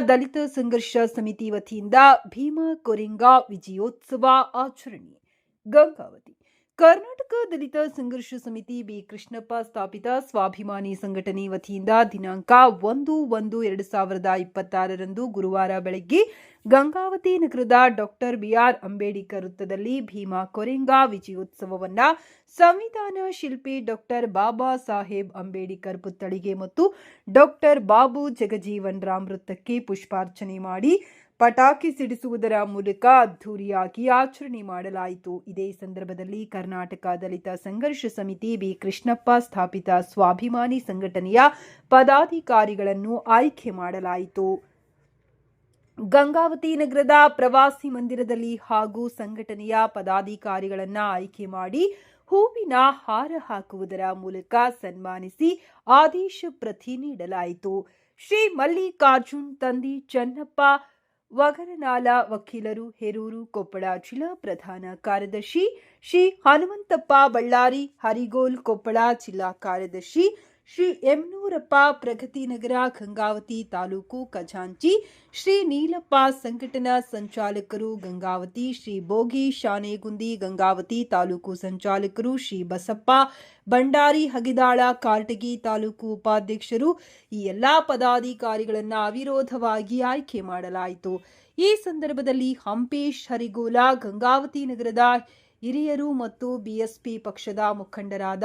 ದಲಿತ ಸಂಘರ್ಷ ಸಮಿತಿ ವತಿಯಿಂದ ಭೀಮಾ ಕೊರೆಂಗಾ ವಿಜಯೋತ್ಸವ ಆಚರಣೆ. ಗಂಗಾವತಿ. ಕರ್ನಾಟಕ ದಲಿತ ಸಂಘರ್ಷ ಸಮಿತಿ ಬಿ ಕೃಷ್ಣಪ್ಪ ಸ್ಥಾಪಿತ ಸ್ವಾಭಿಮಾನಿ ಸಂಘಟನೆ ವತಿಯಿಂದ ದಿನಾಂಕ ಒಂದು ಒಂದು ಎರಡು ಸಾವಿರದ ಇಪ್ಪತ್ತಾರರಂದು ಗುರುವಾರ ಬೆಳಗ್ಗೆ ಗಂಗಾವತಿ ನಗರದ ಡಾಕ್ಟರ್ ಬಿಆರ್ ಅಂಬೇಡ್ಕರ್ ವೃತ್ತದಲ್ಲಿ ಭೀಮಾ ಕೊರೆಂಗಾ ವಿಜಯೋತ್ಸವವನ್ನ ಸಂವಿಧಾನ ಶಿಲ್ಪಿ ಡಾಕ್ಟರ್ ಬಾಬಾ ಸಾಹೇಬ್ ಅಂಬೇಡ್ಕರ್ ಪುತ್ಥಳಿಗೆ ಮತ್ತು ಡಾಕ್ಟರ್ ಬಾಬು ಜಗಜೀವನ್ ರಾಮ್ ವೃತ್ತಕ್ಕೆ ಪುಷ್ಪಾರ್ಚನೆ ಮಾಡಿ ಪಟಾಕಿ ಸಿಡಿಸುವುದರ ಮೂಲಕ ಅದ್ಧೂರಿಯಾಗಿ ಆಚರಣೆ ಮಾಡಲಾಯಿತು. ಇದೇ ಸಂದರ್ಭದಲ್ಲಿ ಕರ್ನಾಟಕ ದಲಿತ ಸಂಘರ್ಷ ಸಮಿತಿ ಬಿ. ಕೃಷ್ಣಪ್ಪ ಸ್ಥಾಪಿತ ಸ್ವಾಭಿಮಾನಿ ಸಂಘಟನೆಯ ಪದಾಧಿಕಾರಿಗಳನ್ನು ಆಯ್ಕೆ ಮಾಡಲಾಯಿತು. ಗಂಗಾವತಿ ನಗರದ ಪ್ರವಾಸಿ ಮಂದಿರದಲ್ಲಿ ಹಾಗೂ ಸಂಘಟನೆಯ ಪದಾಧಿಕಾರಿಗಳನ್ನು ಆಯ್ಕೆ ಮಾಡಿ ಹೂವಿನ ಹಾರ ಹಾಕುವುದರ ಮೂಲಕ ಸನ್ಮಾನಿಸಿ ಆದೇಶ ಪ್ರತಿ ನೀಡಲಾಯಿತು. ಶ್ರೀ ಮಲ್ಲಿಕಾರ್ಜುನ್ ತಂದಿ ಚನ್ನಪ್ಪ ವಗರನಾಲ ವಕೀಲರು ಹೇರೂರು ಕೊಪ್ಪಳ ಜಿಲ್ಲಾ ಪ್ರಧಾನ ಕಾರ್ಯದರ್ಶಿ ಶ್ರೀ ಹನುಮಂತಪ್ಪ ಬಳ್ಳಾರಿ ಹರಿಗೋಲ್ ಕೊಪ್ಪಳ ಜಿಲ್ಲಾ ಕಾರ್ಯದರ್ಶಿ ಶ್ರೀ ಎಮ್ನೂರಪ್ಪ ಪ್ರಗತಿನಗರ ಗಂಗಾವತಿ ತಾಲೂಕು, ಖಜಾಂಚಿ. ಶ್ರೀ ನೀಲಪ್ಪ ಸಂಘಟನಾ ಸಂಚಾಲಕರು, ಗಂಗಾವತಿ. ಶ್ರೀ ಬೋಗಿ ಶಾನೇಗುಂದಿ ಗಂಗಾವತಿ ತಾಲೂಕು ಸಂಚಾಲಕರು. ಶ್ರೀ ಬಸಪ್ಪ ಬಂಡಾರಿ ಹಗಿದಾಳ, ಕಾರಟಗಿ ತಾಲೂಕು ಉಪಾಧ್ಯಕ್ಷರು. ಈ ಎಲ್ಲಾ ಪದಾಧಿಕಾರಿಗಳನ್ನ ಅವಿರೋಧವಾಗಿ ಆಯ್ಕೆ ಮಾಡಲಾಯಿತು. ಈ ಸಂದರ್ಭದಲ್ಲಿ ಹಂಪೇಶ್ ಹರಿಗೋಲ, ಗಂಗಾವತಿ ನಗರದ ಹಿರಿಯರು ಮತ್ತು ಬಿಎಸ್ಪಿ ಪಕ್ಷದ ಮುಖಂಡರಾದ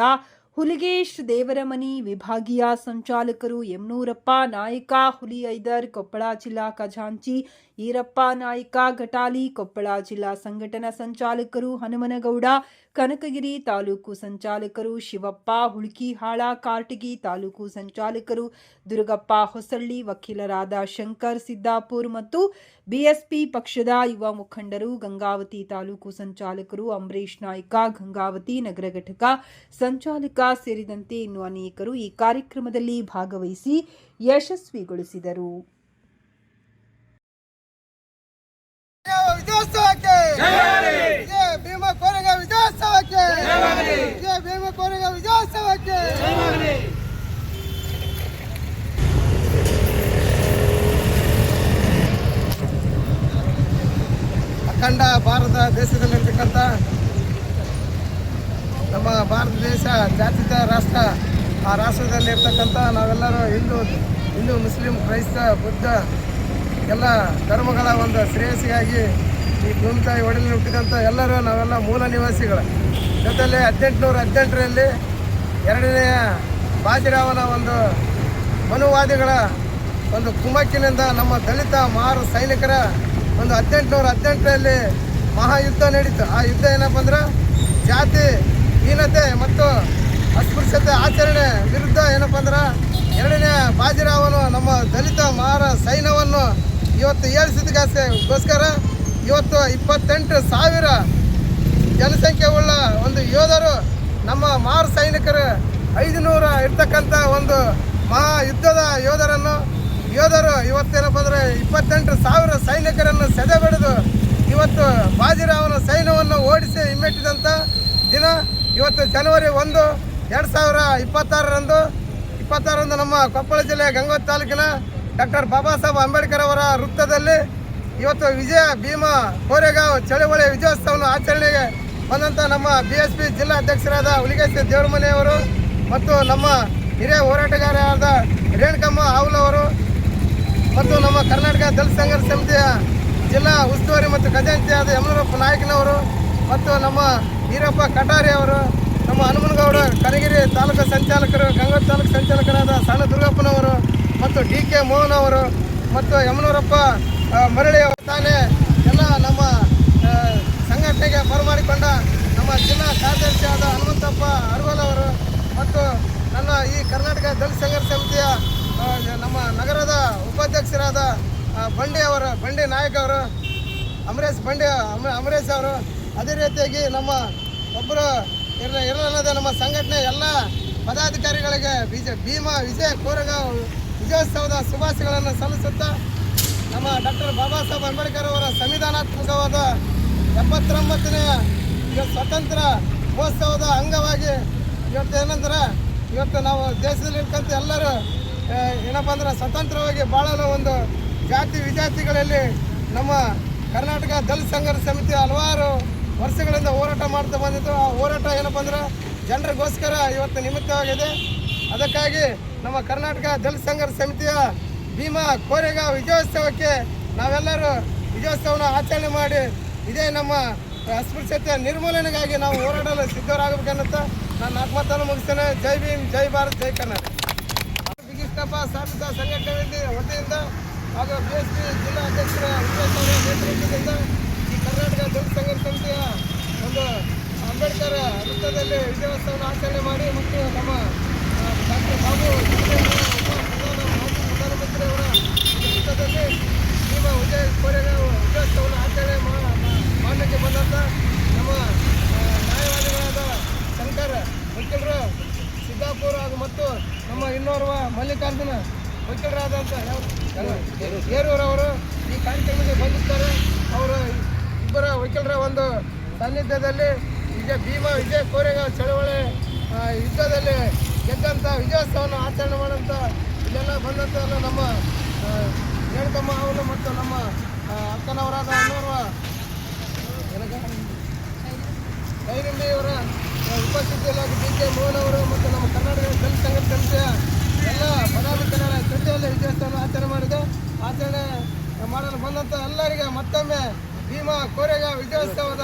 ಹುಲಿಗೇಶ್ ದೇವರಮನಿ ವಿಭಾಗೀಯ ಸಂಚಾಲಕರು ಯಮನೂರಪ್ಪ ನಾಯಕ, ಹುಲಿ ಐದರ್ ಕೊಪ್ಪಳ ಜಿಲ್ಲಾ ಖಜಾಂಚಿ, ಈರಪ್ಪ ನಾಯಕ ಘಟಾಲಿ ಕೊಪ್ಪಳ ಜಿಲ್ಲಾ ಸಂಘಟನಾ ಸಂಚಾಲಕರು ಹನುಮನಗೌಡ, ಕನಕಗಿರಿ ತಾಲೂಕು ಸಂಚಾಲಕರು ಶಿವಪ್ಪ, ಹುಳ್ಕಿಹಾಳ, ಕಾರ್ಟಗಿ ತಾಲೂಕು ಸಂಚಾಲಕರು ದುರ್ಗಪ್ಪ ಹೊಸಳ್ಳಿ, ವಕೀಲರಾದ ಶಂಕರ್ ಸಿದ್ದಾಪುರ್ ಮತ್ತು ಬಿಎಸ್ಪಿ ಪಕ್ಷದ ಯುವ ಮುಖಂಡರು, ಗಂಗಾವತಿ ತಾಲೂಕು ಸಂಚಾಲಕರು ಅಂಬರೀಶ್ ನಾಯ್ಕ, ಗಂಗಾವತಿ ನಗರ ಘಟಕ ಸಂಚಾಲಕ ಸೇರಿದಂತೆ ಇನ್ನು ಅನೇಕರು ಈ ಕಾರ್ಯಕ್ರಮದಲ್ಲಿ ಭಾಗವಹಿಸಿ ಯಶಸ್ವಿಗೊಳಿಸಿದರು. ಅಖಂಡ ಭಾರತ ದೇಶದಲ್ಲಿರ್ತಕ್ಕಂಥ ನಮ್ಮ ಭಾರತ ದೇಶ ಜಾತ್ಯತ ರಾಷ್ಟ್ರ, ಆ ರಾಷ್ಟ್ರದಲ್ಲಿ ಇರ್ತಕ್ಕಂಥ ನಾವೆಲ್ಲರೂ ಹಿಂದೂ ಹಿಂದೂ, ಮುಸ್ಲಿಂ, ಕ್ರೈಸ್ತ, ಬುದ್ಧ, ಎಲ್ಲ ಧರ್ಮಗಳ ಒಂದು ಶ್ರೇಯಸ್ಸಿಗಾಗಿ ಈ ಭೂಮಿ ತಾಯಿ ಒಡಲಿ ಹುಟ್ಟಿದಂಥ ಎಲ್ಲರೂ ನಾವೆಲ್ಲ ಮೂಲ ನಿವಾಸಿಗಳು. ಜೊತೆಯಲ್ಲಿ ಹದಿನೆಂಟುನೂರ ಹದಿನೆಂಟರಲ್ಲಿ ಎರಡನೆಯ ಬಾಜಿರಾವನ ಒಂದು ಮನುವಾದಿಗಳ ಒಂದು ಕುಮಕ್ಕಿನಿಂದ ನಮ್ಮ ದಲಿತ ಮಾರು ಸೈನಿಕರ ಒಂದು ಹದಿನೆಂಟುನೂರ ಹದಿನೆಂಟರಲ್ಲಿ ಮಹಾಯುದ್ಧ ನಡೀತು. ಆ ಯುದ್ಧ ಏನಪ್ಪ ಅಂದ್ರೆ ಜಾತಿ ಹೀನತೆ ಮತ್ತು ಅಸ್ಪೃಶ್ಯತೆ ಆಚರಣೆ ವಿರುದ್ಧ ಏನಪ್ಪ ಅಂದ್ರೆ ಎರಡನೇ ಬಾಜಿರಾವನು ನಮ್ಮ ದಲಿತ ಮಹಾರ ಸೈನ್ಯವನ್ನು ಇವತ್ತು ಏಳಿಸಿದಕ್ಕೋಸ್ಕರ ಇವತ್ತು ಇಪ್ಪತ್ತೆಂಟು ಸಾವಿರ ಜನಸಂಖ್ಯೆ ಉಳ್ಳ ಒಂದು ಯೋಧರು ನಮ್ಮ ಮಹಾರ ಸೈನಿಕರು ಐದು ನೂರ ಇರ್ತಕ್ಕಂಥ ಒಂದು ಮಹಾ ಯುದ್ಧದ ಯೋಧರನ್ನು ಯೋಧರು ಇವತ್ತೇನಪ್ಪ ಅಂದರೆ ಇಪ್ಪತ್ತೆಂಟು ಸಾವಿರ ಸೈನಿಕರನ್ನು ಸೆದೆ ಇವತ್ತು ಬಾಜಿರಾವನ ಸೈನ್ಯವನ್ನು ಓಡಿಸಿ ಹಿಮ್ಮೆಟ್ಟಿದಂಥ ದಿನ ಇವತ್ತು ಜನವರಿ ಒಂದು, ಎರಡು ಸಾವಿರ ಇಪ್ಪತ್ತಾರರಂದು ಇಪ್ಪತ್ತಾರರಂದು ನಮ್ಮ ಕೊಪ್ಪಳ ಜಿಲ್ಲೆ ಗಂಗೋತ್ ತಾಲೂಕಿನ ಡಾಕ್ಟರ್ ಬಾಬಾ ಸಾಹೇಬ್ ಅಂಬೇಡ್ಕರ್ ಅವರ ವೃತ್ತದಲ್ಲಿ ಇವತ್ತು ವಿಜಯ ಭೀಮಾ ಕೋರೆಗಾಂವ್ ಚಳವಳಿ ವಿಜಯೋತ್ಸವವನ್ನು ಆಚರಣೆಗೆ ಬಂದಂಥ ನಮ್ಮ ಬಿ ಎಸ್ ಪಿ ಜಿಲ್ಲಾ ಅಧ್ಯಕ್ಷರಾದ ಹುಲಿಗೇಶ್ ದೇವರಮನೆಯವರು ಮತ್ತು ನಮ್ಮ ಹಿರಿಯ ಹೋರಾಟಗಾರರಾದ ರೇಣುಕಮ್ಮ ಅವರು ಮತ್ತು ನಮ್ಮ ಕರ್ನಾಟಕ ದಲಿತ ಸಂಘರ್ಷ ಸಮಿತಿಯ ಜಿಲ್ಲಾ ಉಸ್ತುವಾರಿ ಮತ್ತು ಖಜಾಂಚಿಯಾದ ಯಮನೂರಪ್ಪ ನಾಯಕನವರು ಮತ್ತು ನಮ್ಮ ಈರಪ್ಪ ಕಟಾರಿ ಅವರು ನಮ್ಮ ಹನುಮನಗೌಡ ಕನಗಿರಿ ತಾಲೂಕು ಸಂಚಾಲಕರು, ಗಂಗಾ ತಾಲೂಕು ಸಂಚಾಲಕರಾದ ಸಣ್ಣ ದುರ್ಗಪ್ಪನವರು ಮತ್ತು ಡಿ ಕೆ ಮೋಹನ್ ಅವರು ಮತ್ತು ಯಮನೂರಪ್ಪ ಮರಳಿ ಅವರು ತಾನೇ ಎಲ್ಲ ನಮ್ಮ ಸಂಘಟನೆಗೆ ಬರಮಾಡಿಕೊಂಡ ನಮ್ಮ ಜಿಲ್ಲಾ ಕಾರ್ಯದರ್ಶಿಯಾದ ಹನುಮಂತಪ್ಪ ಅರ್ವಲ್ ಅವರು ಮತ್ತು ನನ್ನ ಈ ಕರ್ನಾಟಕ ದಲಿತ ಸಂಘರ್ಷ ಸಮಿತಿಯ ನಮ್ಮ ನಗರದ ಉಪಾಧ್ಯಕ್ಷರಾದ ಬಂಡೆ ಅವರು, ಬಂಡಿ ನಾಯಕ್ ಅವರು, ಅಮರೇಶ್ ಬಂಡಿ, ಅಮ- ಅಮರೇಶ್ ಅವರು ಅದೇ ರೀತಿಯಾಗಿ ನಮ್ಮ ಒಬ್ಬರು ಇರ ಇರಲಾದ ನಮ್ಮ ಸಂಘಟನೆ ಎಲ್ಲ ಪದಾಧಿಕಾರಿಗಳಿಗೆ ವಿಜಯ ಭೀಮಾ, ವಿಜಯ ಕೋರಗ ವಿಜಯೋತ್ಸವದ ಶುಭಾಶಯಗಳನ್ನು ಸಲ್ಲಿಸುತ್ತಾ ನಮ್ಮ ಡಾಕ್ಟರ್ ಬಾಬಾ ಸಾಹೇಬ್ ಅಂಬೇಡ್ಕರ್ ಅವರ ಸಂವಿಧಾನಾತ್ಮಕವಾದ ಎಪ್ಪತ್ತೊಂಬತ್ತನೇ ಸ್ವತಂತ್ರ ಮಹೋತ್ಸವದ ಅಂಗವಾಗಿ ಇವತ್ತು ಏನಂದ್ರೆ, ಇವತ್ತು ನಾವು ದೇಶದಲ್ಲಿರ್ತಕ್ಕಂಥ ಎಲ್ಲರೂ ಏನಪ್ಪ ಅಂದ್ರೆ ಸ್ವತಂತ್ರವಾಗಿ ಬಾಳಲು ಒಂದು ಜಾತಿ, ವಿಜಾತಿಗಳಲ್ಲಿ ನಮ್ಮ ಕರ್ನಾಟಕ ದಲಿತ ಸಂಘರ್ಷ ಸಮಿತಿ ಹಲವಾರು ವರ್ಷಗಳಿಂದ ಹೋರಾಟ ಮಾಡ್ತಾ ಬಂದಿದ್ದು. ಆ ಹೋರಾಟ ಏನಪ್ಪ ಅಂದ್ರೆ ಜನರಿಗೋಸ್ಕರ ಇವತ್ತು ನಿಮಿತ್ತವಾಗಿದೆ. ಅದಕ್ಕಾಗಿ ನಮ್ಮ ಕರ್ನಾಟಕ ದಲಿತ ಸಂಘರ್ಷ ಸಮಿತಿಯ ಭೀಮಾ ಕೋರೆಗಾಂವ್ ವಿಜಯೋತ್ಸವಕ್ಕೆ ನಾವೆಲ್ಲರೂ ವಿಜಯೋತ್ಸವನ ಆಚರಣೆ ಮಾಡಿ ಇದೇ ನಮ್ಮ ಅಸ್ಪೃಶ್ಯತೆ ನಿರ್ಮೂಲನೆಗಾಗಿ ನಾವು ಹೋರಾಡಲು ಸಿದ್ಧರಾಗಬೇಕನ್ನುತ್ತಾ ನಾನು ಮಾತನ್ನು ಮುಗಿಸ್ತೇನೆ. ಜೈ ಭೀಮ್, ಜೈ ಭಾರತ್, ಜೈ ಕರ್ನಾಟಕ. ಬಿಗಿಷ್ಟಪ್ಪ ಸ್ಥಾಪಿತ ಸಂಘಟನೆ ವತಿಯಿಂದ ಹಾಗೂ ಬಿ ಎಸ್ ಪಿ ಜಿಲ್ಲಾ ಅಧ್ಯಕ್ಷರ ನೇತೃತ್ವದಿಂದ ಕರ್ನಾಟಕ ದಲಿತ ಸಂಘದ ಸಮಿತಿಯ ಒಂದು ಅಂಬೇಡ್ಕರ್ ವೃತ್ತದಲ್ಲಿ ವಿಜಯೋತ್ಸವನ ಆಚರಣೆ ಮಾಡಿ ಮತ್ತು ನಮ್ಮ ಡಾಕ್ಟರ್ ಬಾಬು ಪ್ರಧಾನಮಂತ್ರಿಯವರ ವೃತ್ತದಲ್ಲಿ ನಿಮ್ಮ ವಿಜಯ ಕೋರೆಗಾಂವ್ ವಿಜಯೋತ್ಸವವನ್ನು ಆಚರಣೆ ಮಾಡಲಿಕ್ಕೆ ಬಂದಂಥ ನಮ್ಮ ನ್ಯಾಯವಾದಿಗಳಾದ ಶಂಕರ್ ವಕೀಲರು ಸಿದ್ದಾಪುರ ಹಾಗೂ ಮತ್ತು ನಮ್ಮ ಇನ್ನೋರ್ವ ಮಲ್ಲಿಕಾರ್ಜುನ ವಕೀಲರಾದಂಥ ಏರೂರವರು ಈ ಕಾರ್ಯಕ್ರಮಕ್ಕೆ ಬಂದಿದ್ದಾರೆ. ಅವರು ಇಬ್ಬರ ವಕೀಲರ ಒಂದು ಸಾನ್ನಿಧ್ಯದಲ್ಲಿ ವಿಜಯ ಭೀಮಾ, ವಿಜಯ ಕೋರೆಗ ಚಳವಳಿ ಯುದ್ಧದಲ್ಲಿ ಗೆದ್ದಂಥ ವಿಜಯೋತ್ಸವವನ್ನು ಆಚರಣೆ ಮಾಡೋಂಥ ಇಲ್ಲೆಲ್ಲ ಬಂದಂಥ ನಮ್ಮ ಹೇಳ್ತಮ್ಮ ಅವರು ಮತ್ತು ನಮ್ಮ ಅಕ್ಕನವರಾದ ಅನ್ನೋರ್ವ? ಕೈರಿಂಬಿಯವರ ಉಪಸ್ಥಿತಿಯಲ್ಲಿ ಡಿ ಕೆ ಮೋಹನ್ ಅವರು ಮತ್ತು ನಮ್ಮ ಕರ್ನಾಟಕ ದಲಿತ ಸಂಘ ಸಂಸ್ಥೆಯ ಎಲ್ಲ ಪದಾಧಿಕಾರಿಗಳ ಜೊತೆಯಲ್ಲಿ ವಿಜಯೋತ್ಸವ ಆಚರಣೆ ಮಾಡಿದೆ ಆಚರಣೆ ಮಾಡಲು ಬಂದಂಥ ಎಲ್ಲರಿಗೆ ಮತ್ತೊಮ್ಮೆ ಭೀಮಾ ಕೋರೆಗ ವಿಜಯೋತ್ಸವದ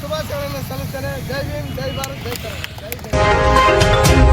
ಶುಭಾಶಯಗಳನ್ನು ಸಲ್ಲಿಸ್ತೇನೆ. ಜೈ ಭೀಮ್ ಜೈ ಭಾರತ್ ಜೈ ಜೈ